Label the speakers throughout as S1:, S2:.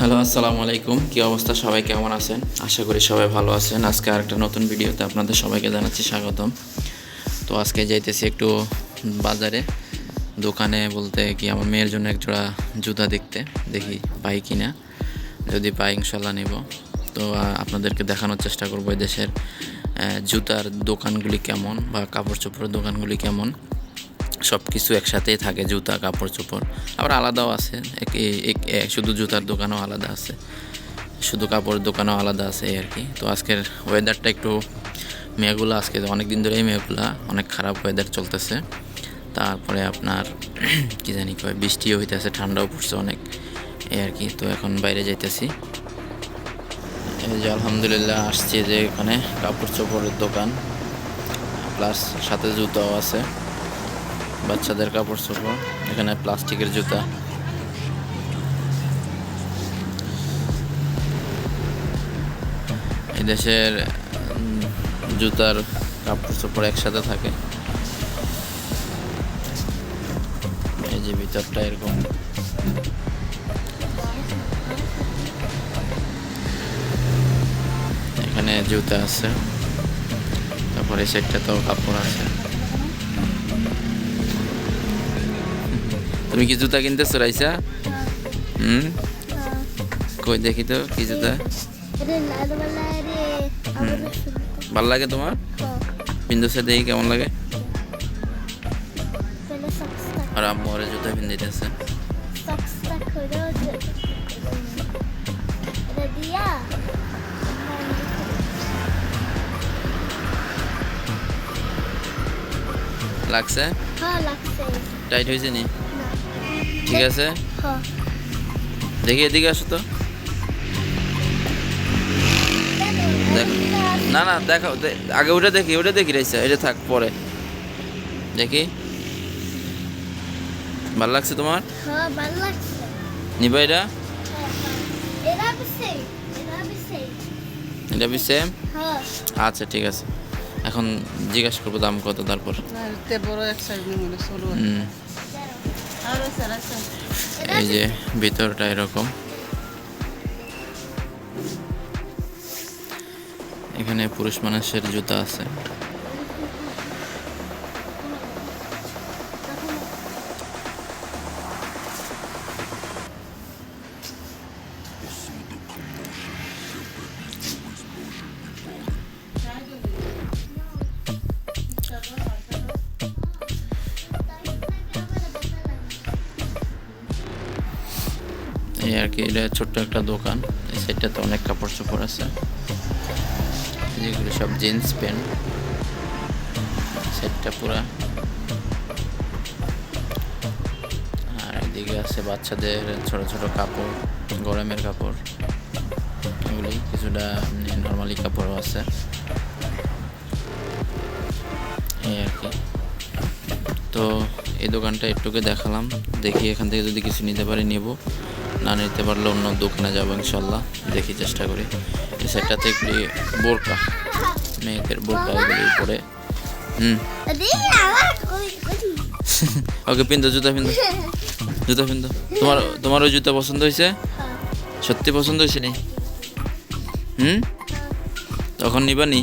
S1: Hello, আসসালামু আলাইকুম। কি অবস্থা? সবাই কেমন আছেন? আশা করি সবাই ভালো আছেন। আজকে আরেকটা নতুন ভিডিওতে আপনাদের সবাইকে জানাচ্ছি স্বাগতম। তো আজকে যাইতেছি একটু বাজারে, দোকানে বলতে কি আমার মেয়ের জন্য এক জোড়া জুতা দেখতে, দেখি পাই কি না যদি পাই ইনশাল্লাহ নেব। তো আপনাদেরকে দেখানোর চেষ্টা করব দেশের জুতার দোকানগুলি কেমন বা কাপড় চোপড়ের দোকানগুলি কেমন। সব কিছু একসাথেই থাকে, জুতা, কাপড়, চোপড়। আবার আলাদাও আছে। শুধু জুতার দোকানও আলাদা আছে। শুধু কাপড়ের দোকানও আলাদা আছে আর কি। তো আজকের ওয়েদারটা একটু মেয়েগুলো আজকে অনেক দিন ধরেই মেঘগুলা অনেক খারাপ ওয়েদার চলতেছে। তারপরে আপনার কি জানি কয়, বৃষ্টিও হইতেছে, ঠান্ডাও পড়ছে অনেক। এই আর কি, তো এখন বাইরে যাইতেছি। এই যে আলহামদুলিল্লাহ আসছি যে এখানে কাপড় চোপড়ের দোকান। প্লাস সাথে জুতাও আছে। বাচ্চাদের কাপড় চোপড়, এখানে প্লাস্টিকের জুতা। এই দেশের জুতার কাপড় চোপড় একসাথে থাকে। এই যে ভিতরটা এরকম। এখানে জুতা আছে, তারপরে সেটটাতেও কাপড় আছে। তুমি কি জুতা কিনতেছো রাইসা? হুম? কই দেখি তো কি জুতা? ভালো লাগে তোমার? পিন্দুসে দেখি কেমন লাগে। আর আম্মু ওরে জুতা পিন্দিতেছে লাগছে?
S2: হ্যাঁ লাগছে।
S1: টাইট হয়েছে না? ঠিক আছে?
S2: হ্যাঁ।
S1: দেখি এদিকে আসো তো। দেখ। না না দেখাও দে- আগে ওটা দেখি ওটা দেখি রাইসা এটা থাক পরে। দেখি। ভালো লাগছে তোমার?
S2: হ্যাঁ
S1: নিবা এটা?
S2: হ্যাঁ,
S1: এটা বি সেম
S2: হ্যাঁ।
S1: আচ্ছা ঠিক আছে। এখন জিজ্ঞাসা করব দাম কত তারপর।
S3: বড় এক মানে
S1: হুম।
S3: আছে
S1: এই যে ভিতরটা এরকম। এখানে পুরুষ মানুষের জুতা আছে। আর কি এটা ছোট্ট একটা দোকান। এই সাইডটাতে অনেক কাপড় চোপড় আছে। যেগুলো সব জিন্স প্যান্ট। সেটটা পুরা। আর এদিকে আছে বাচ্চাদের ছোট ছোট কাপড়, গরমের কাপড়। এগুলি কিছুটা নর্মালি কাপড়ও আছে। এই আর কি তো এই দোকানটা একটুকে দেখালাম। দেখি এখান থেকে যদি কিছু নিতে পারি, নেব। না নিতে পারলে অন্য দোকানে যাব ইনশাল্লাহ। দেখি চেষ্টা করি। সাইডটাতে একটি বোরকা মেয়েদের বোরকা এগুলি পরে হুম। ওকে পিন্দো জুতা পিন্দো জুতা পিন্দো তোমার তোমার ওই জুতা পছন্দ হয়েছে?
S2: হ্যাঁ
S1: সত্যি পছন্দ হয়েছে নি? হুম? তখন নিবা নি?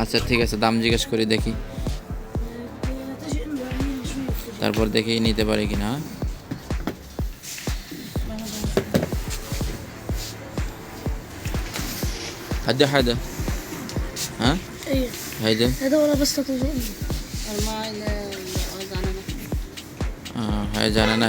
S1: আচ্ছা ঠিক আছে দাম জিজ্ঞেস করি দেখি। তারপর দেখি নিতে পারি কিনা। হ্যাঁ? হায়দে হায়দে হ্যাঁ
S2: এই
S1: হায়দে
S2: এটা ওরা বস্তা তো
S3: আর মা এলে ও জানে না
S1: হ্যাঁ জানে না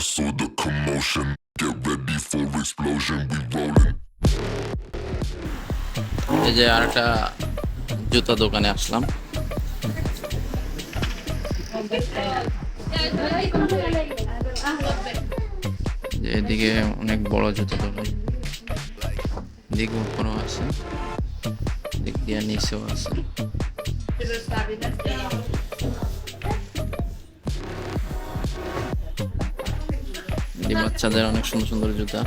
S1: Pursue
S3: the commotion. Get ready for
S4: explosion. We rolling.
S1: এই যে আর একটা জুতা দোকানে আসলাম এদিকে অনেক বড় জুতা দোকান দিক উপরও আছে দিক দিয়ে নিচেও আছে এই বাচ্চাদের অনেক সুন্দর সুন্দর জুতা।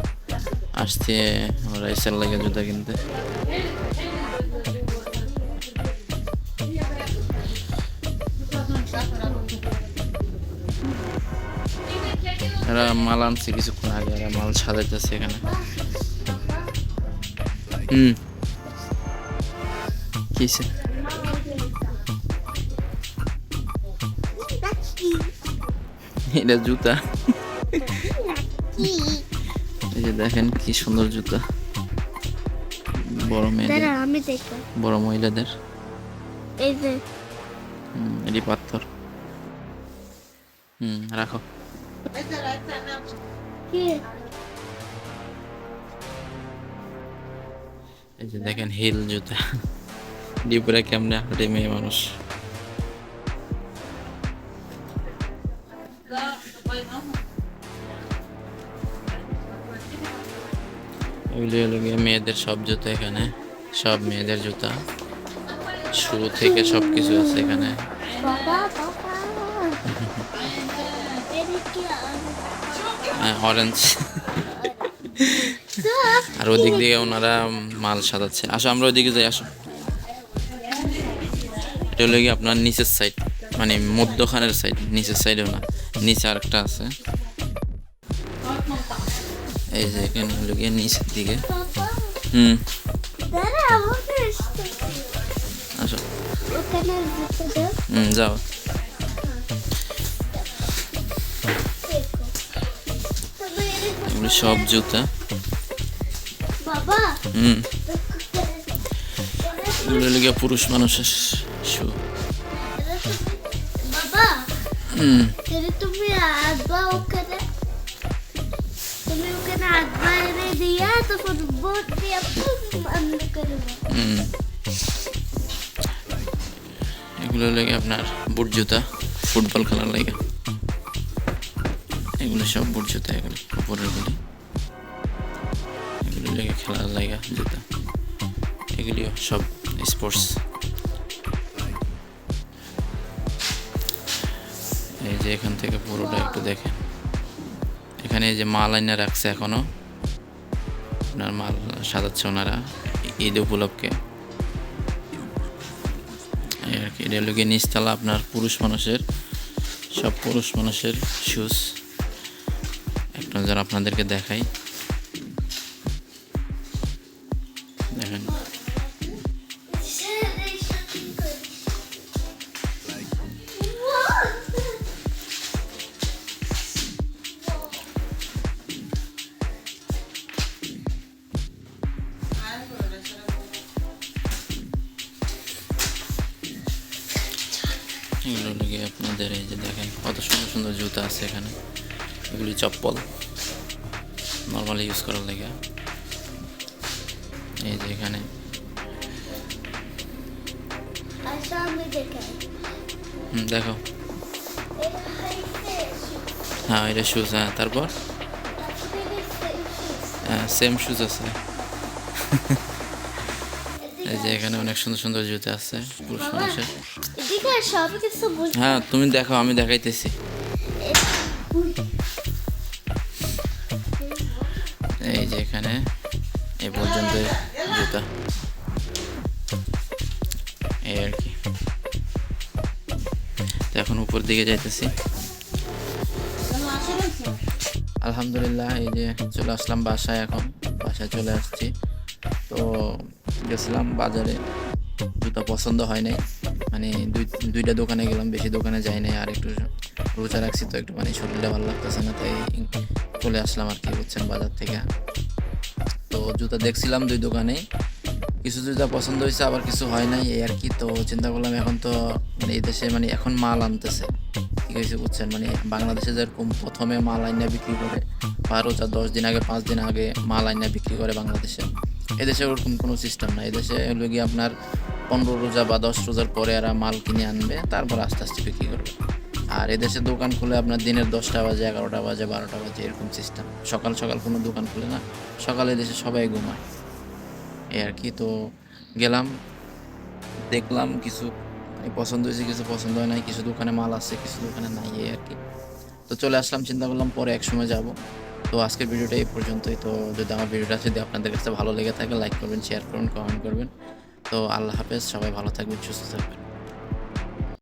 S1: আসছে ওরা এসের লাগে জুতা কিনতে। এরা মাল আনছে কিছুক্ষণ আগে, এরা মাল সাজাইতেছে এখানে। হুম। কিসে এটা জুতা। এই যে দেখেন কি সুন্দর জুতা। বড় মেয়েদের।
S2: আমি দেখব।
S1: বড় মহিলাদের।
S2: এই যে।
S1: হুম, এটি পাথর। হুম রাখো। এই যে দেখেন হিল জুতা। ডিপুরে কেমনে হাঁটে মেয়ে মানুষ। এগুলি হলো গিয়ে মেয়েদের সব জুতা এখানে সব মেয়েদের জুতা। শু থেকে সব কিছু আছে এখানে। অরেঞ্জ আর ওদিক দিয়ে ওনারা মাল সাজাচ্ছে। আসো আমরা ওইদিকে যাই আসো। এটা হলো গিয়ে আপনার নিচের সাইড মানে মধ্যখানের সাইড নিচের সাইডেও না। নিচে আরেকটা আছে। এই যে এখানে হলো গিয়ে নিচের দিকে। হুম। আসো। হুম যাও। এগুলো সব জুতা। হুম। এগুলো হলো গিয়ে পুরুষ মানুষের শু। হুম।
S2: তুমি আসবা ওখানে। তুমি ওখানে আসবা এনে দিয়া তখন বোট দিয়া বন্ধ
S1: হুম। এগুলো লেগে আপনার বুট জুতা, ফুটবল খেলার লেগে। এগুলো সব বুট জুতা, এগুলো উপরের গুলি। এগুলো লেগে খেলার লেগে জুতা। এগুলিও সব স্পোর্টস এই যে এখান থেকে পুরোটা একটু দেখেন। এখানে যে মাল আইনা রাখছে এখনও আপনার মাল সাজাচ্ছে ওনারা ঈদ উপলক্ষে। আর কি, এটা গিয়ে নিচতলা আপনার পুরুষ মানুষের, সব পুরুষ মানুষের শুজ একটা নজর আপনাদেরকে দেখাই, দেখেন। এগুলো হলো গিয়ে আপনাদের এই যে দেখেন কত সুন্দর সুন্দর জুতা আছে এখানে। এগুলি চপ্পল নর্মালি ইউজ করার লেগে। এই যে এখানে।
S2: আচ্ছা
S1: দেখো হ্যাঁ এটা শুজ হ্যাঁ তারপর? হ্যাঁ সেম শুজ আছে। এই যে এখানে অনেক সুন্দর সুন্দর জুতা আছে পুরুষ মানুষের হ্যাঁ তুমি দেখো আমি দেখাইতেছি। এই যে এখানে এই পর্যন্ত জুতা। এই আর কি। তো এখন উপর দিকে যাইতেছি। আলহামদুলিল্লাহ এই যে চলে আসলাম বাসায় এখন। বাসায় চলে আসছি। তো গেছিলাম বাজারে। জুতা পছন্দ হয় নাই। মানে দুই, দুইটা দোকানে গেলাম, বেশি দোকানে যাই নাই আর একটু রোজা রাখছি তো, একটু মানে শরীরটা ভালো লাগতেছে না, তাই চলে আসলাম আর কি, বুঝছেন, বাজার থেকে। তো জুতা দেখছিলাম দুই দোকানে। কিছু জুতা পছন্দ হয়েছে, আবার কিছু হয় নাই, এই আর কি। তো চিন্তা করলাম এখন তো মানে এই দেশে মানে এখন মাল আনতেছে। ঠিক আছে, বুঝছেন মানে বাংলাদেশে যেরকম প্রথমে মাল আইনা বিক্রি করে, বা রোজা দশ দিন আগে, পাঁচ দিন আগে মাল আইনা বিক্রি করে বাংলাদেশে। এদেশে ওরকম কোনো সিস্টেম নাই। এদেশে হলো গিয়ে আপনার পনেরো রোজা বা দশ রোজার পরে এরা মাল কিনে আনবে, তারপর আস্তে আস্তে বিক্রি করবে। আর এদেশে দোকান খুলে আপনার দিনের দশটা বাজে, এগারোটা বাজে, বারোটা বাজে, এরকম সিস্টেম সকাল সকাল কোনো দোকান খুলে না, সকালে দেশে সবাই ঘুমায়। এই আর কি, তো গেলাম, দেখলাম কিছু পছন্দ হয়েছে, কিছু পছন্দ হয় নাই, কিছু দোকানে মাল আছে, কিছু দোকানে নাই, এই আর কি। তো চলে আসলাম, চিন্তা করলাম পরে এক সময় যাব। তো আজকের ভিডিওটা এই পর্যন্তই। তো যদি আমার ভিডিওটা যদি আপনাদের কাছে ভালো লেগে থাকে লাইক করবেন শেয়ার করবেন কমেন্ট করবেন। তো আল্লাহ হাফেজ, সবাই ভালো থাকবেন, সুস্থ থাকবেন।